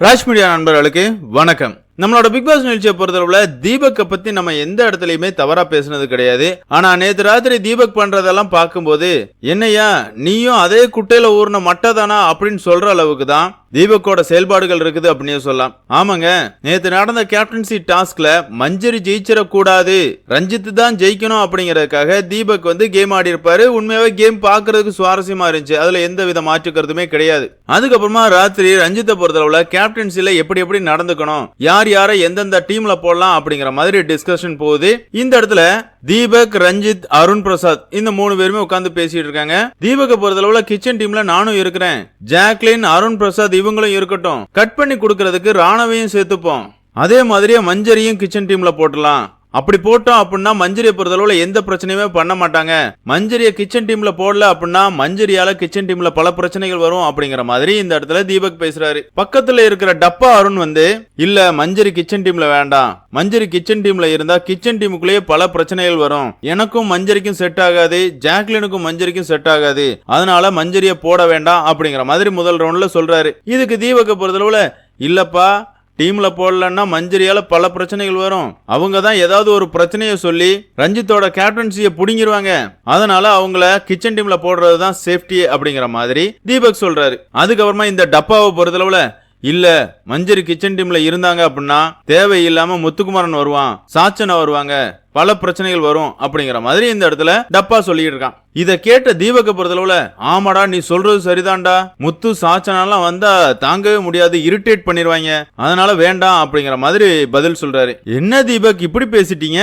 Raj media நண்பர்களுக்கு வணக்கம். நம்மளோட பிக் பாஸ் நிகழ்ச்சியை பொறுத்தளவுல தீபக்கை பத்தி நம்ம எந்த இடத்துலயுமே தவறா பேசுனது கிடையாது. ஆனா நேத்து ராத்திரி தீபக் பண்றதெல்லாம் பார்க்கும்போது என்னையா நீயும் அதே குட்டையில ஊர்ன மட்டை தானா அப்படின்னு சொல்ற அளவுக்கு தான் தீபக்கோட செயல்பாடுகள் இருக்குது அப்படின்னு சொல்லலாம். ஆமாங்க நேத்து நடந்த கேப்டன்சி டாஸ்க்ல மஞ்சரி ஜெயிச்சிடக்கூடாது ரஞ்சித்து ரஞ்சித் தான் ஜெயிக்கணும் அப்படிங்கறதுக்காக தீபக் வந்து கேம் ஆடி இருப்பாரு உண்மையாவே கேம் பாக்குறதுக்கு சுவாரஸ்யமா இருந்துச்சு. அதுல எந்த வித மாற்று கருத்துமே கிடையாது. அதுக்கப்புறமா ராத்திரி ரஞ்சித்தை பொறுத்தளவுல கேப்டன்சில எப்படி எப்படி நடந்துக்கணும் யார் யாரை எந்தெந்த டீம்ல போடலாம் அப்படிங்கிற மாதிரி டிஸ்கஷன் போகுது. இந்த இடத்துல தீபக் ரஞ்சித் அருண் பிரசாத் இந்த மூணு பேருமே உட்காந்து பேசிட்டு இருக்காங்க. தீபக்கை பொறுத்தளவுல கிச்சன் டீம்ல நானும் இருக்கிறேன். ஜாக்லின் அருண் பிரசாத் இவங்களும் இருக்கட்டும். கட் பண்ணி கொடுக்கறதுக்கு ராணவையும் சேர்த்துப்போம். அதே மாதிரியே மஞ்சரியும் கிச்சன் டீம்ல போட்டலாம் அப்படி போட்டோம் அப்படின்னா மஞ்சரியை பொறுத்தளவுல எந்த பிரச்சனையுமே பண்ண மாட்டாங்க. மஞ்சரியை கிச்சன் டீம்ல போடல அப்படின்னா மஞ்சரியால கிச்சன் டீம்ல பல பிரச்சனைகள் வரும் அப்படிங்கிற மாதிரி இந்த இடத்துல தீபக் பேசுறாரு. பக்கத்துல இருக்கிற டப்பா அருண் வந்து இல்ல மஞ்சரி கிச்சன் டீம்ல வேண்டாம். மஞ்சரி கிச்சன் டீம்ல இருந்தா கிச்சன் டீமுக்குள்ளேயே பல பிரச்சனைகள் வரும். எனக்கும் மஞ்சரிக்கும் செட் ஆகாது ஜாக்லினுக்கும் மஞ்சரிக்கும் செட் ஆகாது. அதனால மஞ்சரியை போட வேண்டாம். அப்படிங்கிற மாதிரி முதல் ரவுண்ட்ல சொல்றாரு. இதுக்கு தீபக்கை பொறுத்தளவுல இல்லப்பா டீம்ல போடலன்னா மஞ்சரியால பல பிரச்சனைகள் வரும். அவங்க தான் ஏதாவது ஒரு பிரச்சனையை சொல்லி ரஞ்சித்தோட கேப்டன்சியை புடுங்கிருவாங்க. அதனால அவங்கள கிச்சன் டீம்ல போடுறது தான் சேஃப்டி அப்படிங்கிற மாதிரி தீபக் சொல்றாரு. அதுக்கப்புறமா இந்த டப்பாவை பொறுத்தளவுல இல்ல மஞ்சரி கிச்சன் டீம்ல இருந்தாங்க அப்படின்னா தேவையில்லாம முத்துக்குமாரன் வருவான் சாச்சனா வருவாங்க பல பிரச்சனைகள் வரும் அப்படிங்கிற மாதிரி இந்த இடத்துல டப்பா சொல்லிட்டு இருக்கான். இதை கேட்ட தீபக்க பொறுத்தளவுல ஆமாடா நீ சொல்றது சரிதான்டா. முத்து சாச்சனாலாம் வந்தா தாங்கவே முடியாது இரிட்டேட் பண்ணிடுவாங்க அதனால வேண்டாம் அப்படிங்கிற மாதிரி பதில் சொல்றாரு. என்ன தீபக் இப்படி பேசிட்டீங்க?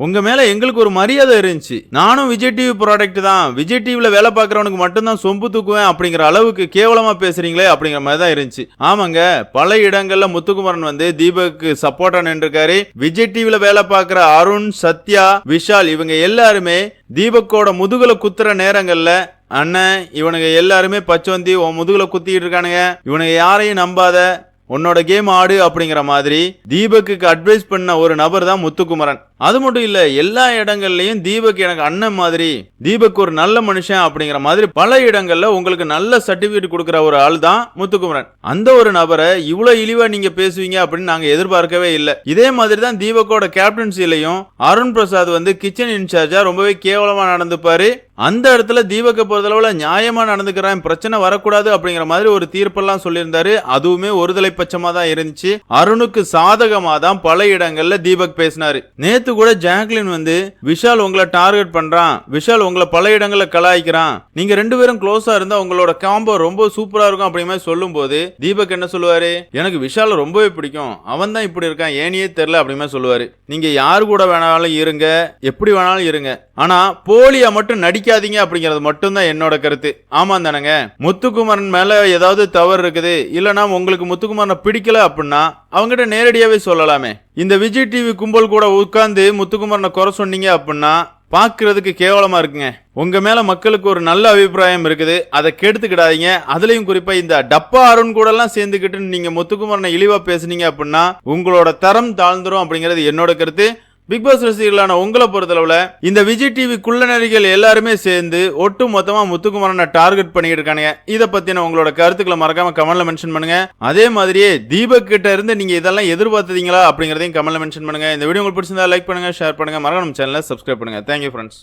உங்கள் மேலே எங்களுக்கு ஒரு மரியாதை இருந்துச்சு. நானும் விஜய் டிவி ப்ராடக்ட் தான். விஜய் டிவியில் வேலை பார்க்குறவனுக்கு மட்டும்தான் சொம்பு தூக்குவேன் அப்படிங்கிற அளவுக்கு கேவலமாக பேசுகிறீங்களே அப்படிங்கிற மாதிரி தான் இருந்துச்சு. ஆமாங்க பல இடங்களில் முத்துக்குமரன் வந்து தீபக்கு சப்போர்ட்டாக நின்றுருக்காரு. விஜய் டிவியில் வேலை பார்க்குற அருண் சத்யா விஷால் இவங்க எல்லாருமே தீபக்கோட முதுகுல குத்துற நேரங்களில் அண்ணன் இவனுங்க எல்லாருமே பச்சவந்தி உன் முதுகுல குத்திக்கிட்டு இருக்கானுங்க. இவனுங்க யாரையும் நம்பாத உன்னோட கேம் ஆடு அப்படிங்கிற மாதிரி தீபக்குக்கு அட்வைஸ் பண்ண ஒரு நபர் தான் முத்துக்குமரன். அது மட்டும் இல்ல எல்லா இடங்கள்லயும் தீபக் எனக்கு அண்ணன் மாதிரி தீபக் ஒரு நல்ல மனுஷன் அப்படிங்கிற மாதிரி பல இடங்கள்ல உங்களுக்கு நல்ல சர்டிபிகேட் கொடுக்குற ஒரு ஆள் தான் முத்துக்குமரன். அந்த ஒரு நபரை இவ்வளவு இழிவா நீங்க பேசுவீங்க அப்படின்னு நாங்க எதிர்பார்க்கவே இல்லை. இதே மாதிரி தான் தீபக்கோட கேப்டன்சிலையும் அருண் பிரசாத் வந்து கிச்சன் இன்சார்ஜா ரொம்பவே கேவலமா நடந்துப்பாரு. அந்த இடத்துல தீபக்கை பொறுத்தளவில் நியாயமாக நடந்துக்கிறான் பிரச்சனை வரக்கூடாது அப்படிங்கிற மாதிரி ஒரு தீர்ப்பெல்லாம் சொல்லியிருந்தாரு. அதுவுமே ஒருதலை பட்சமாக தான் இருந்துச்சு. அருணுக்கு சாதகமாக தான் பல இடங்கள்ல தீபக் பேசினாரு. நேத்து கூட ஜாக்லின் வந்து விஷால் உங்களை டார்கெட் பண்றான் விஷால் உங்களை பல இடங்களில் கலாய்க்கிறான். நீங்க ரெண்டு பேரும் க்ளோஸா இருந்தா உங்களோட காம்போ ரொம்ப சூப்பரா இருக்கும் அப்படிங்கிற மாதிரி சொல்லும் போது தீபக் என்ன சொல்லுவாரு? எனக்கு விஷால் ரொம்பவே பிடிக்கும். அவன் தான் இப்படி இருக்கான் ஏனியே தெரியல அப்படின்னு மாதிரி சொல்லுவாரு. நீங்க யார் கூட வேணாலும் இருங்க எப்படி வேணாலும் இருங்க. ஆனா போலியா மட்டும் நடிக்காதீங்க அப்படிங்கிறது மட்டும்தான் என்னோட கருத்து. ஆமா தானங்க. முத்துக்குமரன் மேல ஏதாவது தவறு இருக்குது இல்லைனா உங்களுக்கு முத்துக்குமரனை பிடிக்கல அப்படின்னா அவங்ககிட்ட நேரடியாவே சொல்லலாமே. இந்த விஜய் டிவி கும்பல் கூட உட்கார்ந்து முத்துக்குமரனை குறை சொன்னீங்க அப்படின்னா பார்க்கறதுக்கு கேவலமா இருக்குங்க. உங்க மேல மக்களுக்கு ஒரு நல்ல அபிப்பிராயம் இருக்குது அதை கெடுத்துக்கிடாதீங்க. அதுலயும் குறிப்பா இந்த டப்பா அருண் கூட எல்லாம் சேர்ந்துக்கிட்டு நீங்க முத்துக்குமரனை இழிவா பேசுனீங்க அப்படின்னா உங்களோட தரம் தாழ்ந்துரும் அப்படிங்கிறது என்னோட கருத்து. பிக் பாஸ் ரசிகர்களான உங்களை பொறுத்தளவுல இந்த விஜய் டிவி குள்ளநரிகள் எல்லாருமே சேர்ந்து ஒட்டு மொத்தமாக முத்துக்குமரனை டார்கெட் பண்ணிட்டு இருக்கானுங்க. இதை பற்றின உங்களோட கருத்துக்களை மறக்காம கமெண்ட்ல மென்ஷன் பண்ணுங்க. அதே மாதிரியே தீபக் கிட்ட இருந்து நீங்கள் இதெல்லாம் எதிர்பார்த்தீங்களா அப்படிங்கிறதையும் கமெண்ட்ல மென்ஷன் பண்ணுங்க. இந்த வீடியோ உங்களுக்கு பிடிச்சிருந்தா லைக் பண்ணுங்க ஷேர் பண்ணுங்க. மறக்காம சேனலை சப்ஸ்கிரைப் பண்ணுங்க. Thank you friends